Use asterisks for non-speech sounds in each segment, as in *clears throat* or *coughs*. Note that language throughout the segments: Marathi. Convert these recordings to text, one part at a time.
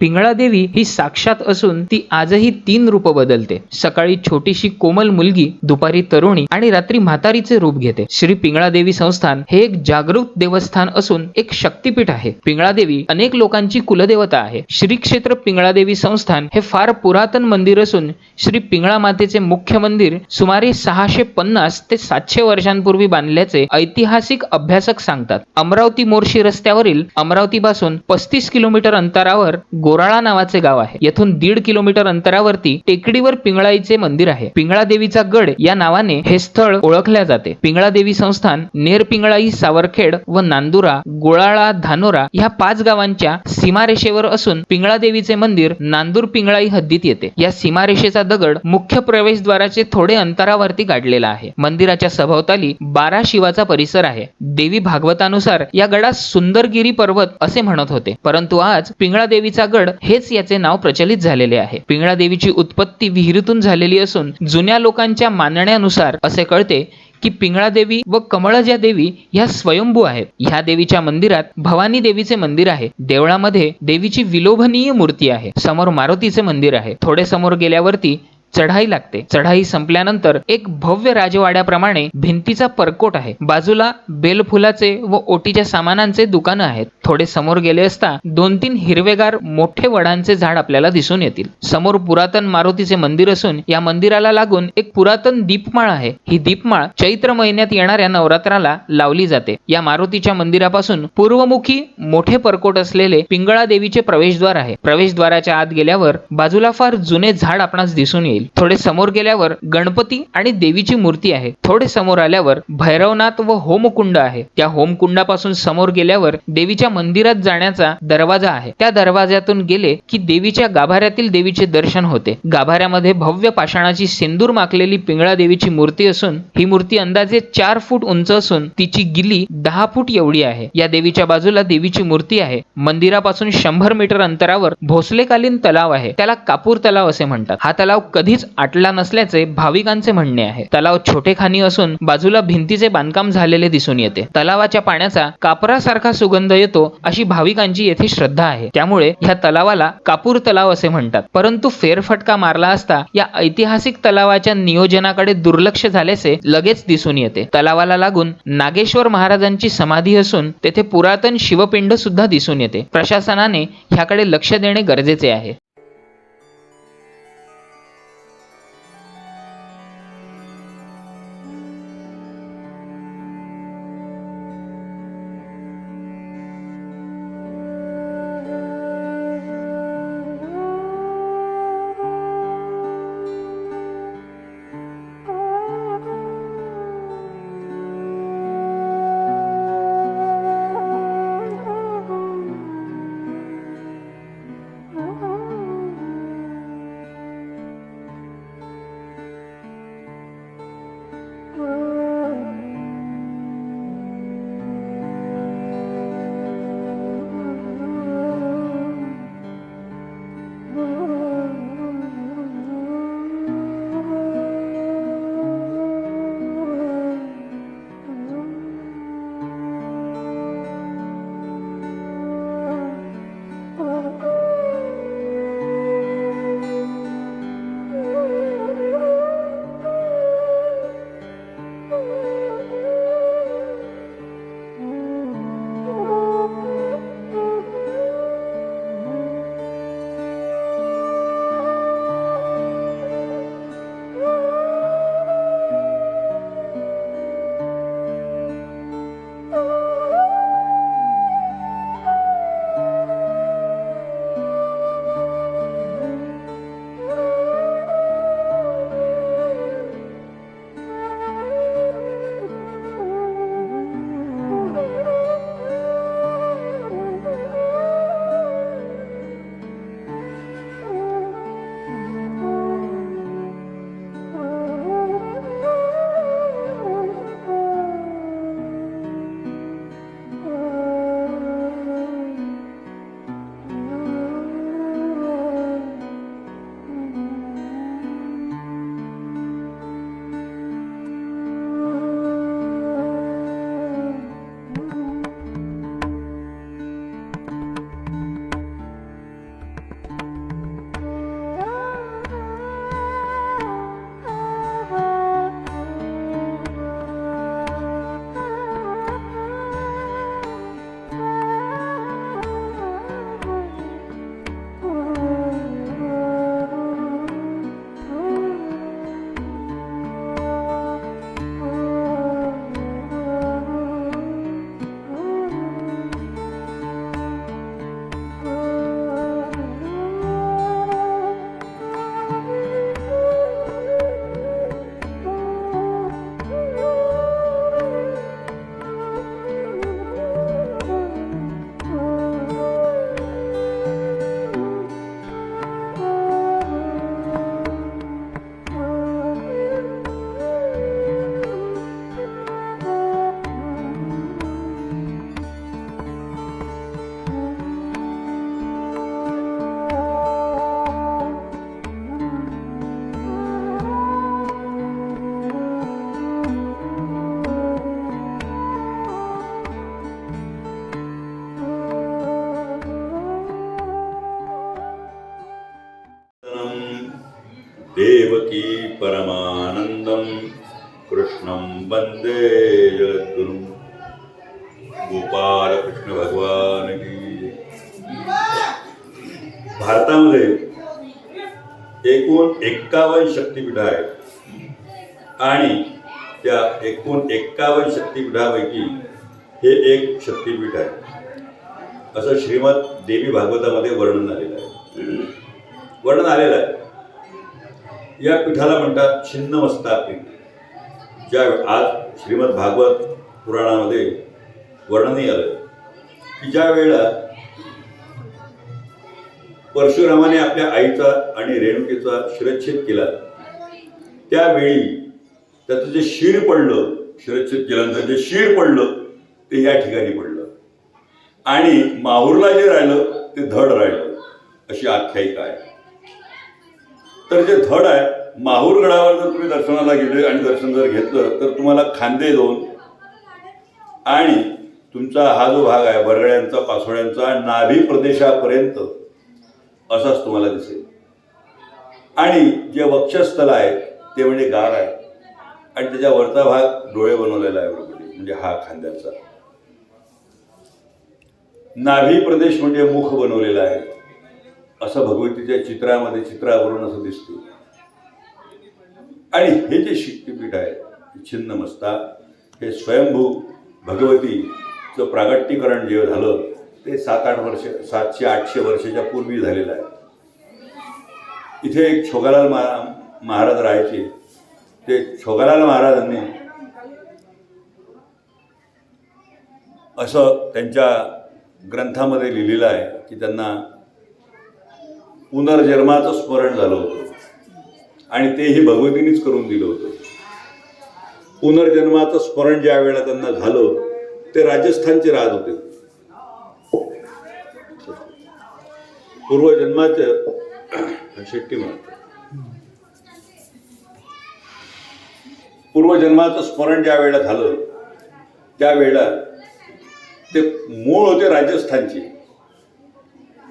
पिंगळा देवी ही साक्षात असून ती आजही तीन रूप बदलते. सकाळी छोटीशी कोमल मुलगी दुपारी तरुणी आणि रात्री म्हातारीचे रूप घेते. श्री पिंगळा देवी संस्थान हे एक जागृत देवस्थान असून एक शक्तीपीठ आहे. पिंगळा देवी अनेक लोकांची कुलदेवता आहे. श्री क्षेत्र पिंगळा देवी संस्थान हे फार पुरातन मंदिर असून श्री पिंगळा मातेचे मुख्य मंदिर सुमारे सहाशे पन्नास ते सातशे वर्षांपूर्वी बांधल्याचे ऐतिहासिक अभ्यासक सांगतात. अमरावती मोर्शी रस्त्यावरील अमरावतीपासून पस्तीस किलोमीटर अंतरावर गोराळा नावाचे गाव आहे. येथून दीड किलोमीटर अंतरावरती टेकडीवर पिंगळाईचे मंदिर आहे. पिंगळा देवीचा गड या नावाने हे स्थळ ओळखल्या जाते. पिंगळा देवी संस्थान नेर पिंगळाई सावरखेड व नांदुरा गोळाळा धानोरा ह्या पाच गावांच्या सीमारेषेवर असून पिंगळा देवीचे मंदिर नांदूर पिंगळाई हद्दीत येते. या सीमारेषेचा दगड मुख्य प्रवेशद्वाराचे थोडे अंतरावरती गाडलेला आहे. मंदिराच्या सभोवताली बारा शिवाचा परिसर आहे. देवी भागवतानुसार या गडास सुंदरगिरी पर्वत असे म्हणत होते. परंतु आज पिंगळा देवीचा गड हेच याचे नाव प्रचलित झालेले आहे. पिंगळा देवीची उत्पत्ती विहिरीतून झालेली असून जुन्या लोकांच्या मानण्यानुसार असे कळते की पिंगळा देवी व कमळजा देवी ह्या स्वयंभू आहेत. ह्या देवीच्या मंदिरात भवानी देवीचे मंदिर आहे. देवळामध्ये देवीची विलोभनीय मूर्ती आहे. समोर मारुतीचे मंदिर आहे. थोडे समोर गेल्यावरती चढाई लागते. चढाई संपल्यानंतर एक भव्य राजवाड्याप्रमाणे भिंतीचा परकोट आहे. बाजूला बेलफुलाचे व ओटीच्या सामानांचे दुकानं आहेत. थोडे समोर गेले असता दोन तीन हिरवेगार मोठे वडांचे झाड आपल्याला दिसून येतील. समोर पुरातन मारुतीचे मंदिर असून या मंदिराला लागून एक पुरातन दीपमाळ आहे. ही दीपमाळ चैत्र महिन्यात येणाऱ्या नवरात्राला लावली जाते. या मारुतीच्या मंदिरापासून पूर्वमुखी मोठे परकोट असलेले पिंगळा देवीचे प्रवेशद्वार आहे. प्रवेशद्वाराच्या आत गेल्यावर बाजूला फार जुने झाड आपणास दिसून येईल. थोडे समोर गेल्यावर गणपती आणि देवीची मूर्ती आहे. थोडे समोर आल्यावर भैरवनाथ व होमकुंड आहे. त्या होमकुंडापासून समोर गेल्यावर देवीच्या मंदिरात जाण्याचा दरवाजा आहे. त्या दरवाज्यातून गेले की देवीच्या गाभाऱ्यातील देवीचे दर्शन होते. गाभाऱ्यामध्ये भव्य पाषाणाची सिंदूर माखलेली पिंगळा देवीची मूर्ती असून ही मूर्ती अंदाजे चार फूट उंच असून तिची गिली दहा फूट एवढी आहे. या देवीच्या बाजूला देवीची मूर्ती आहे. मंदिरापासून शंभर मीटर अंतरावर भोसलेकालीन तलाव आहे. त्याला कापूर तलाव असे म्हणतात. हा तलाव कधीच आटला नसल्याचे भाविकांचे म्हणणे आहे. तलाव छोटे खानी असून बाजूला भिंतीचे बांधकाम झालेले दिसून येते. तलावाच्या पाण्याचा कापरासारखा सुगंध येतो अशी भाविकांची येथे श्रद्धा आहे. त्यामुळे ह्या तलावाला कापूर तलाव असे म्हणतात. परंतु फेरफटका मारला असता या ऐतिहासिक तलावाच्या नियोजनाकडे दुर्लक्ष झाल्याचे लगेच दिसून येते. तलावाला लागून नागेश्वर महाराजांची समाधी असून तेथे पुरातन शिवपिंड सुद्धा दिसून येते. प्रशासनाने ह्याकडे लक्ष देणे गरजेचे आहे. परमानन्दं कृष्णं वन्दे जगद्गुरुं। गोपालकृष्ण भगवान की भारतामध्ये एकूण एक्कावन्न शक्तिपीठ आहेत आणि त्या एकूण एक्कावन्न शक्तिपीठापैकी हे एक शक्तिपीठ आहे. असं श्रीमद देवी भागवतामध्ये वर्णन आलेलं आहे. वर्णन आलेलं आहे. या पीठाला म्हणतात छिन्नमस्ता पीठ. ज्या आज श्रीमद भागवत पुराणामध्ये वर्णनही आलं. की ज्या वेळेला परशुरामाने आपल्या आईचा आणि रेणुकेचा शिरच्छेद केला त्यावेळी त्याचं जे शिर पडलं शिरच्छेद केल्यानंतर जे शिर पडलं ते या ठिकाणी पडलं. आणि माहूरला जे राहिलं ते धड राहिलं. अशी आख्यायिका आहे. तर जे धड आहे माहूर गडावर जर तुम्ही दर्शनाला गेले आणि दर्शन जर घेतलं तर तुम्हाला खांदे दोन आणि तुमचा हा जो भाग आहे बरगड्यांचा पासोड्यांचा नाभी प्रदेशापर्यंत असाच तुम्हाला दिसेल. आणि जे वक्षस्थल आहे ते म्हणजे गार आहे. आणि त्याच्या वरचा भाग डोळे बनवलेला आहे बरोबर म्हणजे, म्हणजे हा खांद्याचा. नाभी प्रदेश म्हणजे मुख बनवलेला आहे. असं भगवतीच्या चित्रामध्ये चित्रावरून असं दिसतं आणि हे जे शक्तिपीठ आहे छिन्न मस्ता हे स्वयंभू भगवतीचं प्रागट्यकरण जे झालं ते सात आठ वर्ष सातशे आठशे वर्षाच्या पूर्वी झालेलं आहे. इथे एक छोगालाल महा महाराज राहायचे. ते छोगालाल महाराजांनी असं त्यांच्या ग्रंथामध्ये लिहिलेलं आहे की त्यांना पुनर्जन्माचं स्मरण झालं होतं. आणि तेही भगवतीनेच करून दिलं होतं. पुनर्जन्माचं स्मरण ज्या वेळेला त्यांना झालं ते राजस्थानचे राज होते. पूर्वजन्माचं *coughs* शेट्टी म्हणतात. पूर्वजन्माचं स्मरण ज्या वेळेला झालं त्यावेळेला ते मूळ होते राजस्थानचे.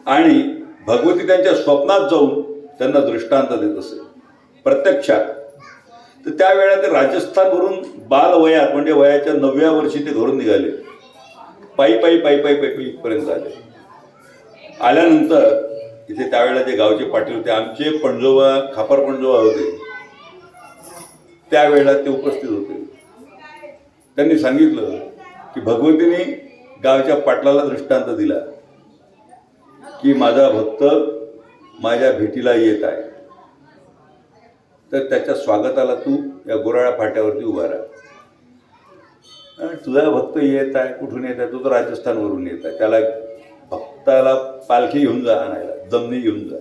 आणि भगवती त्यांच्या स्वप्नात जाऊन त्यांना दृष्टांत देत असे. प्रत्यक्षात. तर त्यावेळेला ते राजस्थानवरून बाल वयात म्हणजे वयाच्या नवव्या वर्षी ते घरून निघाले. पायी पायी पायी पायी पायी पर्यंत आले आल्यानंतर इथे त्यावेळेला जे गावचे पाटील होते आमचे पणजोबा खापर पणजोबा होते त्यावेळेला ते उपस्थित होते. त्यांनी सांगितलं की भगवतीने गावच्या पाटलाला दृष्टांत दिला. की माझा भक्त माझ्या भेटीला येत आहे. तर त्याच्या स्वागताला तू या गोराळा फाट्यावरती उभा राहा. तुझा भक्त येत आहे कुठून येत आहे? तो तर राजस्थानवरून येत आहे. त्याला भक्ताला पालखी घेऊन जा आणायला जमनी घेऊन जा.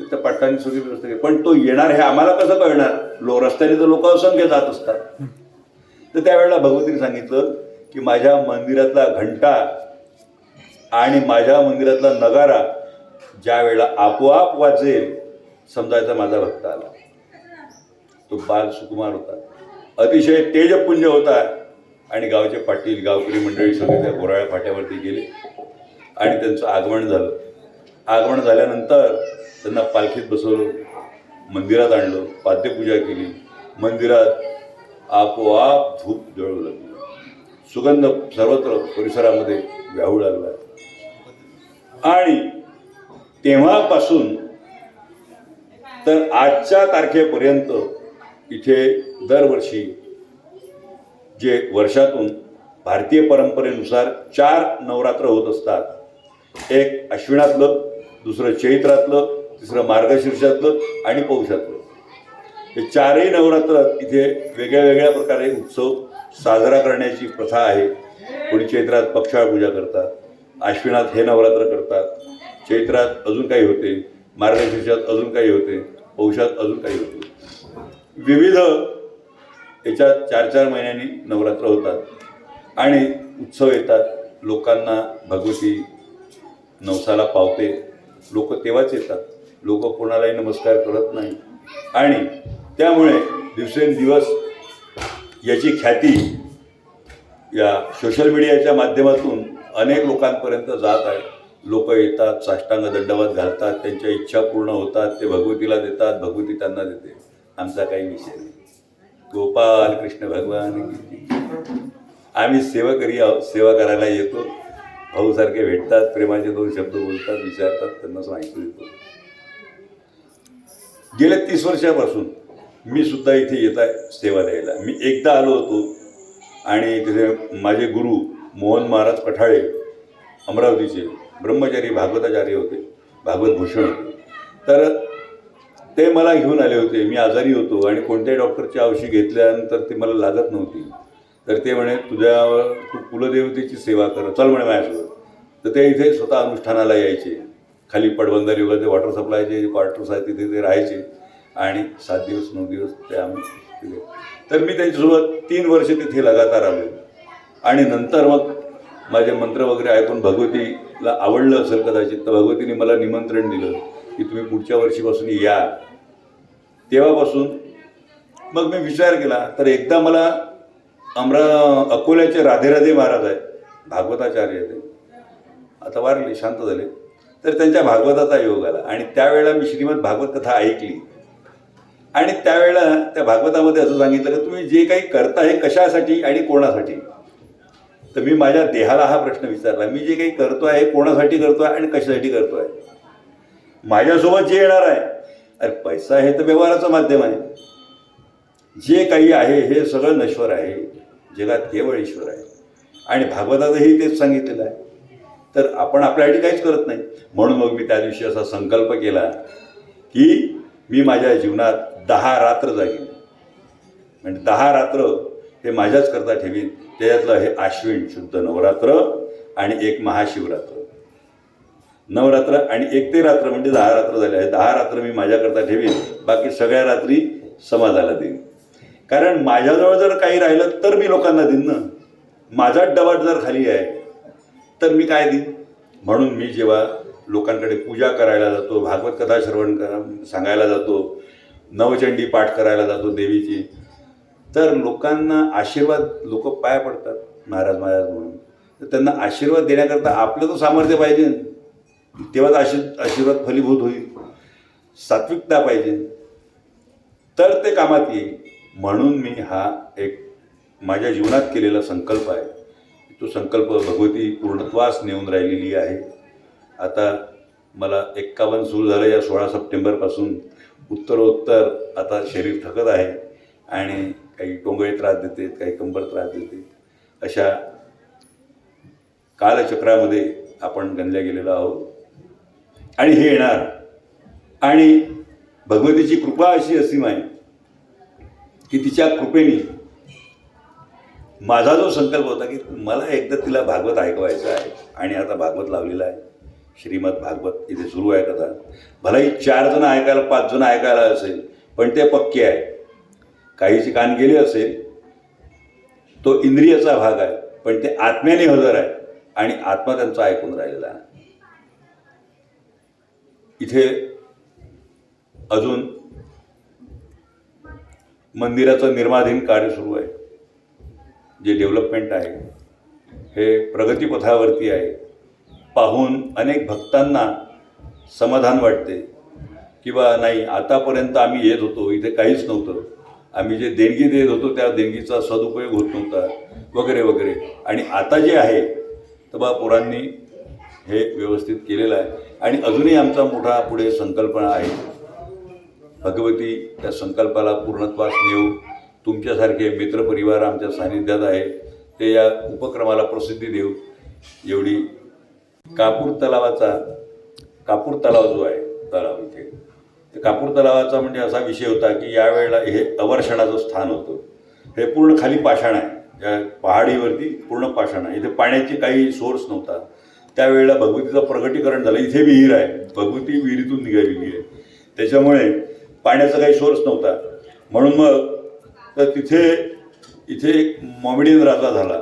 त्या पाटलांनी सगळी व्यवस्था केली. पण तो येणार हे आम्हाला कसं कळणार? लो रस्त्याने तर लोक असंख्य जात असतात. तर त्यावेळेला भगवतीने सांगितलं की माझ्या मंदिरातला घंटा आणि माझ्या मंदिरातला नगारा ज्या वेळेला आपोआप वाजेल समजायचा माझा भक्त आला. तो बाल सुकुमार होता. अतिशय तेजपुंज होता आणि गावचे पाटील गावकरी मंडळी सगळे त्या गोराळ्या फाट्यावरती गेले आणि त्यांचं आगमन झालं. आगमन झाल्यानंतर त्यांना पालखीत बसवलं मंदिरात आणलं पाद्यपूजा केली. मंदिरात आपोआप धूप जळू लागली. सुगंध सर्वत्र परिसरामध्ये व्याहू लागला. आणि तेव्हापासून तर आजच्या तारखेपर्यंत इथे दरवर्षी जे वर्षातून भारतीय परंपरेनुसार चार नवरात्र होत असतात. एक अश्विनातलं दुसरं चैत्रातलं तिसरं मार्गशीर्षातलं आणि पौषातलं. हे चारही नवरात्र इथे वेगळ्या वेगळ्या प्रकारे उत्सव साजरा करण्याची प्रथा आहे. कोणी चैत्रात पक्षाळ पूजा करतात आश्विनात हे नवरात्र करतात. चैत्रात अजून काही होते. मार्गशीर्षात अजून काही होते. पौषात अजून काही होते. विविध याच्यात चार चार महिन्यांनी नवरात्र होतात. आणि उत्सव येतात. लोकांना भगवती नवसाला पावते. लोक तेव्हाच येतात. लोक कोणालाही नमस्कार करत नाही. आणि त्यामुळे दिवसेंदिवस याची ख्याती या सोशल मीडियाच्या माध्यमातून अनेक लोकांपर्यंत जात आहे लोक येतात साष्टांग दंडवत घालतात त्यांच्या इच्छा पूर्ण होतात ते भगवतीला देतात भगवती त्यांना देते. आमचा काही विषय नाही. गोपाल कृष्ण भगवान की आम्ही सेवा करी सेवा करायला येतो. भाऊसारखे भेटतात प्रेमाचे दोन शब्द बोलतात विचारतात त्यांना माहिती देतो गेल्या तीस वर्षापासून मी सुद्धा इथे येत आहे सेवा द्यायला. मी एकदा आलो होतो आणि तिथे माझे गुरु मोहन महाराज पठाळे अमरावतीचे ब्रह्मचारी भागवताचार्य होते भागवत भूषण. होते तर ते मला घेऊन आले होते. मी आजारी होतो आणि कोणत्याही डॉक्टरची औषधी घेतल्यानंतर ती मला लागत नव्हती. तर ते म्हणे तुझ्या तू कुलदेवतेची सेवा कर. चल म्हणे माझ्यासोबत. तर ते इथे स्वतः अनुष्ठानाला यायचे. खाली पडबंधारी वगैरे वॉटर सप्लायचे क्वार्टर्स आहेत तिथे ते राहायचे. आणि सात दिवस नऊ दिवस ते आम्ही तर मी त्यांच्यासोबत तीन वर्ष तिथे लगातार आलो आणि नंतर मग माझे मंत्र वगैरे ऐकून भगवतीला आवडलं असेल कदाचित तर भगवतीने मला निमंत्रण दिलं की तुम्ही पुढच्या वर्षीपासून या. तेव्हापासून मग मी विचार केला तर एकदा मला अमरा अकोल्याचे राधे राधे महाराज आहे भागवताचार्य ते. आता वारले शांत झाले. तर त्यांच्या भागवताचा योग आला. आणि त्यावेळेला मी श्रीमद भागवत कथा ऐकली. आणि त्यावेळेला त्या भागवतामध्ये असं सांगितलं की तुम्ही जे काही करता हे कशासाठी आणि कोणासाठी? तर मी माझ्या देहाला हा प्रश्न विचारला. मी जे काही करतो आहे कोणासाठी करतो आहे आणि कशासाठी करतो आहे माझ्यासोबत जे येणार आहे अरे पैसा हे तर व्यवहाराचं माध्यम आहे. जे काही आहे हे सगळं नश्वर आहे. जगात केवळ ईश्वर आहे. आणि भागवतातही तेच सांगितलेलं आहे. तर आपण आपल्यासाठी काहीच करत नाही. म्हणून मग मी त्या दिवशी असा संकल्प केला की मी माझ्या जीवनात दहा रात्र जागेन. म्हणजे दहा रात्र हे माझ्याच करता ठेवीन. त्याच्यातलं हे आश्विन शुद्ध नवरात्र आणि एक महाशिवरात्र. नवरात्र आणि एक ते रात्र म्हणजे दहा रात्र झाले आहे दहा रात्र मी माझ्याकरता ठेवीन. बाकी सगळ्या रात्री समाजाला देईन. कारण माझ्याजवळ जर काही राहिलं तर मी लोकांना देईन ना. माझा डबाट जर खाली आहे तर मी काय देईन? म्हणून मी जेव्हा लोकांकडे पूजा करायला जातो भागवत कथा श्रवण करा- सांगायला जातो नवचंडी पाठ करायला जातो देवीची तर लोकांना आशीर्वाद लोक पाया पडतात महाराज महाराज म्हणून. तर त्यांना आशीर्वाद देण्याकरता आपलं तर सामर्थ्य पाहिजे. तेव्हाच आशी आशीर्वाद फलीभूत होईल. सात्विकता पाहिजे. तर ते कामात येईल. म्हणून मी हा एक माझ्या जीवनात केलेला संकल्प आहे. तो संकल्प भगवती पूर्णत्वास नेऊन राहिलेली आहे. आता मला एक्कावन्न सुरू झालं या सोळा सप्टेंबरपासून. उत्तरोत्तर आता शरीर थकत आहे. आणि काही टोंगळे त्रास देतात काही कंबर त्रास देतात अशा कालचक्रामध्ये आपण गणल्या गेलेलो आहोत. आणि हे येणार. आणि भगवतीची कृपा अशी असीम आहे की तिच्या कृपेने माझा जो संकल्प होता की मला एकदा तिला भागवत ऐकवायचं आहे आणि आता भागवत लावलेलं आहे. श्रीमद भागवत इथे सुरू आहे कथा. भलाही चार जण ऐकायला पाच जण ऐकायला असेल पण ते पक्के आहे. काहीची कान गेली असेल तो इंद्रियाचा भाग आहे पण ते आत्म्याने हजर आहे आणि आत्मा त्यांचा ऐकून राहिलेला आहे. इथे अजून मंदिराचं निर्माधीन कार्य सुरू आहे. जे डेव्हलपमेंट आहे हे प्रगतीपथावरती आहे. पाहून अनेक भक्तांना समाधान वाटते किंवा नाही आतापर्यंत आम्ही येत होतो इथे काहीच नव्हतं. आम्ही जे देणगी देत होतो त्या देणगीचा सदुपयोग होत नव्हता वगैरे वगैरे. आणि आता जे आहे तर बा पोरांनी हे व्यवस्थित केलेलं आहे. आणि अजूनही आमचा मोठा पुढे संकल्पना आहे. भगवती त्या संकल्पाला पूर्णत्वास नेऊ. तुमच्यासारखे मित्रपरिवार आमच्या सानिध्यात आहे. ते या उपक्रमाला प्रसिद्धी देऊ. एवढी कापूर तलावाचा कापूर तलाव जो आहे तलाव इथे. तर कापूर तलावाचा म्हणजे असा विषय होता की यावेळेला हे अवर्षणाचं स्थान होतं. हे पूर्ण खाली पाषाण आहे. या पहाडीवरती पूर्ण पाषाण आहे. इथे पाण्याची काही सोर्स नव्हता. त्यावेळेला भगवतीचं प्रगटीकरण झालं. इथे विहीर आहे. भगवती विहिरीतून निघालेली आहे. त्याच्यामुळे पाण्याचा काही सोर्स नव्हता. म्हणून मग तर तिथे इथे एक मॉमेडियन राजा झाला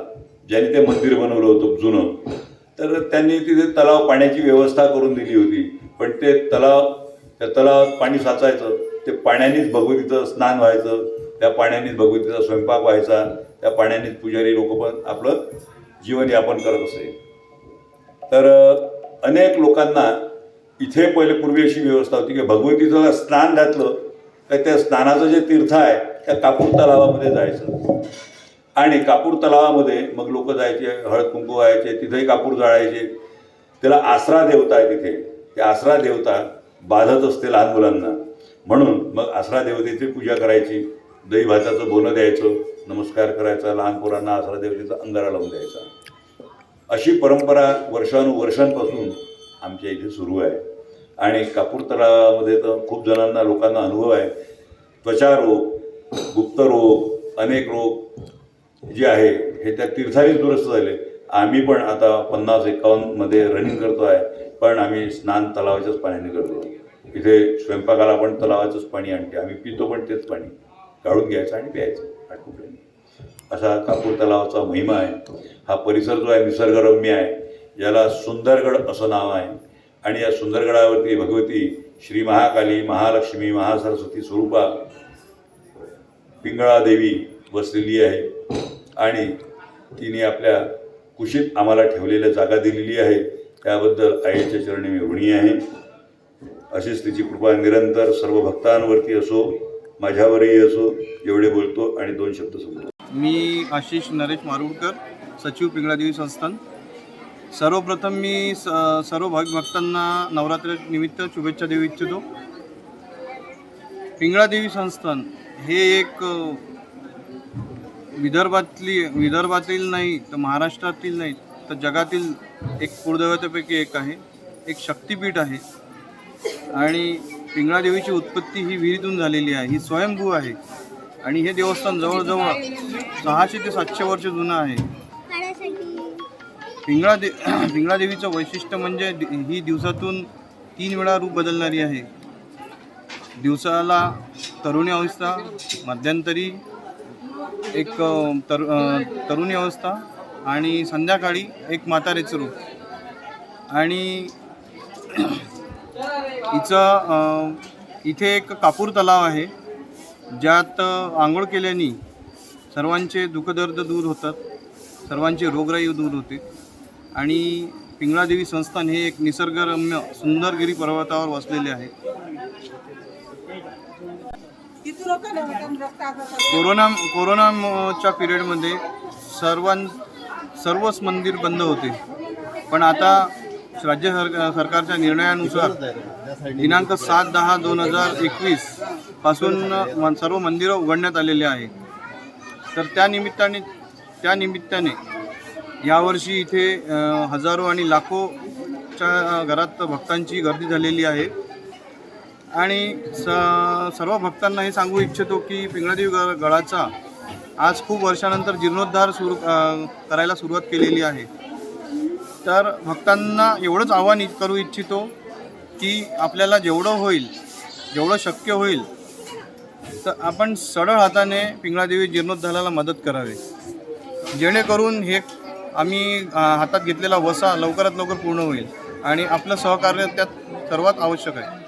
ज्याने ते मंदिर बनवलं होतं जुनं. तर त्यांनी तिथे तलाव पाण्याची व्यवस्था करून दिली होती. पण ते तलाव त्या तलावात पाणी साचायचं ते पाण्यानेच भगवतीचं स्नान व्हायचं त्या पाण्यानेच भगवतीचा स्वयंपाक व्हायचा त्या पाण्यानेच पुजारी लोक पण आपलं जीवनयापन करत असे. तर अनेक लोकांना इथे पहिले पूर्वी अशी व्यवस्था होती की भगवतीचं स्नान घातलं तर त्या स्नानाचं जे तीर्थ आहे त्या कापूर तलावामध्ये जायचं. आणि कापूर तलावामध्ये मग लोक जायचे हळद कुंकू व्हायचे तिथेही कापूर जाळायचे. त्याला आसरा देवता आहे तिथे. ते आसरा देवता बाधत असते लहान मुलांना. म्हणून मग आसरा देवतेची पूजा करायची. दही भाताचं बोनं द्यायचं नमस्कार करायचा लहान पोरांना आसरा देवतेचा अंगारा लावून द्यायचा. अशी परंपरा वर्षानुवर्षांपासून आमच्या इथे सुरू आहे. आणि कापूर तलावामध्ये तर खूप जणांना लोकांना अनुभव आहे. त्वचारोग गुप्तरोग अनेक रोग जे आहे हे त्या तीर्थानेच दुरुस्त झाले. आम्ही पण आता पन्नास एकावन्नमध्ये रनिंग करतो आहे पण आम्ही स्नान तलावाच्याच पाण्याने करतो. इथे स्वयंपाकाला पण तलावाचंच पाणी आणते आम्ही पितो पण तेच पाणी. काढून घ्यायचं आणि प्यायचं. आटकुपल्याने असा कापूर तलावाचा महिमा आहे. हा परिसर जो आहे निसर्गरम्य आहे. याला सुंदरगड असं नाव आहे. आणि या सुंदरगडावरती भगवती श्री महाकाली महालक्ष्मी महासरस्वती स्वरूपा पिंगळा देवी बसलेली आहे. आणि तिने आपल्या कुशीत आम्हाला ठेवलेल्या जागा दिलेली आहे. त्याबद्दल आईच्या चरणी मी ऋणी आहे. अशीच तिची कृपा निरंतर सर्व भक्तांवरती असो माझ्यावरही असो एवढे बोलतो आणि दोन शब्द समजतो मी आशिष नरेश मारुडकर सचिव पिंगळादेवी संस्थान. सर्वप्रथम मी स सर्व भाग भक्तांना नवरात्रीनिमित्त शुभेच्छा देऊ इच्छितो. पिंगळादेवी संस्थान हे एक विदर्भातली विदर्भातील नाही तर महाराष्ट्रातील नाही तर जगातील एक कुळदैवतापैकी एक आहे. एक शक्तिपीठ आहे. आणि पिंगळादेवीची उत्पत्ती ही विहिरीतून झालेली आहे. ही स्वयंभू आहे. आणि हे देवस्थान जवळजवळ सहाशे ते सातशे वर्ष जुनं आहे. पिंगळादे *clears throat* पिंगळादेवीचं वैशिष्ट्य म्हणजे दि- ही दिवसातून तीन वेळा रूप बदलणारी आहे. दिवसाला तरुणी अवस्था मध्यंतरी एक तर तरुणी अवस्था आणि संध्याकाळी एक म्हातारेचं रूप. आणि *clears throat* हिचं इथे एक कापूर तलाव आहे ज्यात आंघोळ केल्याने सर्वांचे दुःखदर्द दूर होतात सर्वांचे रोगराई दूर होते आणि पिंगळादेवी संस्थान हे एक निसर्गरम्य सुंदरगिरी पर्वतावर वसलेले आहे. कोरोना कोरोनाच्या पिरियडमध्ये सर्वां सर्वच मंदिर बंद होते. पण आता राज्य सरकार सरकारच्या निर्णयानुसार दिनांक सात दहा दोन हजार एकवीसपासून सर्व मंदिरं उघडण्यात आलेली आहे तर त्या निमित्ताने त्या निमित्ताने यावर्षी इथे हजारो आणि लाखोच्या घरात भक्तांची गर्दी झालेली आहे. आणि स सर्व भक्तांना हे सांगू इच्छितो की पिंगळादेवी ग गडाचा आज खूप वर्षानंतर जीर्णोद्धार सुरू करायला सुरुवात केलेली आहे. तर भक्तांना एवढंच आव्हान इ- करू इच्छितो की आपल्याला जेवढं होईल जेवढं शक्य होईल तर आपण सरळ हाताने पिंगळादेवी जीर्णोद्धाराला मदत करावी. जेणेकरून हे आम्ही हातात घेतलेला वसा लवकरात लवकर पूर्ण होईल आणि आपलं सहकार्य त्यात सर्वात आवश्यक आहे.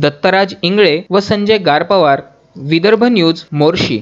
दत्तराज इंगळे व संजय गारपवार विदर्भ न्यूज मोर्शी.